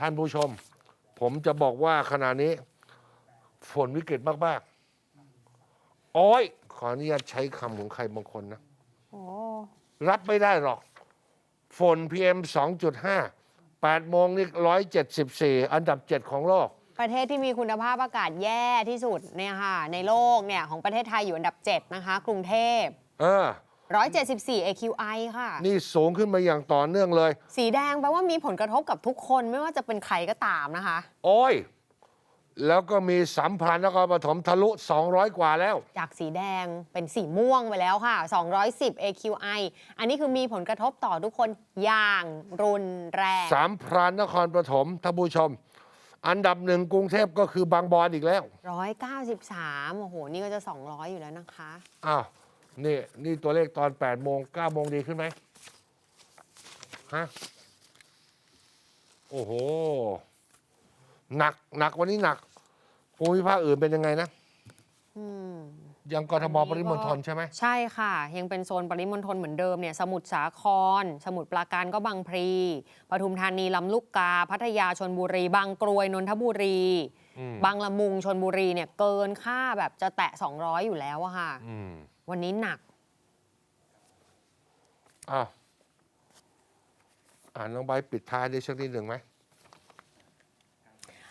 ท่านผู้ชม ผมจะบอกว่าขณะนี้ ฝนวิกฤตมากๆโอ้ยขออนุญาตใช้คำของใครบางคนนะ โอ้รับไม่ได้หรอก ฝน PM 2.5 8โมงนี่174 อันดับ 7 ของโลก ประเทศที่มีคุณภาพอากาศแย่ที่สุดเนี่ยค่ะในโลกเนี่ยของประเทศไทยอยู่อันดับ 7 นะคะ กรุงเทพ เออ 174 AQI ค่ะ นี่สูงขึ้นมาอย่างต่อเนื่องเลย สีแดงแปลว่ามีผลกระทบกับทุกคนไม่ว่าจะเป็นใครก็ตามนะคะ โอ้ย แล้วก็มีสัมพันธ์นครปฐมทะลุ 200 กว่าแล้ว จากสีแดงเป็นสีม่วงไปแล้วค่ะ 210 AQI อันนี้คือมีผลกระทบต่อทุกคนอย่างรุนแรงสามพรานนครปฐมท่านผู้ชม อันดับหนึ่งกรุงเทพก็คือบางบอนอีกแล้ว 193 โอ้โห นี่ก็จะ 200 อยู่แล้วนะคะ อ้าว นี่นี่ตัวเลขตอน8โมง9โมงดีขึ้นไหมฮะโอ้โห หนักหนักวันนี้หนักภูมิภาคอื่นเป็นยังไงนะอืม ยังกทมปริมณฑลใช่ไหม ใช่ค่ะ ยังเป็นโซนปริมณฑลเหมือนเดิมเนี่ยสมุทรสาคร สมุทรปราการก็บางพลีปทุมธานีลำลูกกา พัทยาชนบุรี บางกรวยนนทบุรี อืม บางละมุงชนบุรีเนี่ยเกินค่าแบบจะแตะ 200 อยู่แล้วอะค่ะ อืม วันนี้หนักอ่าอ่านน้องใบร์ปิดท้ายได้สักนิดหนึ่งไหม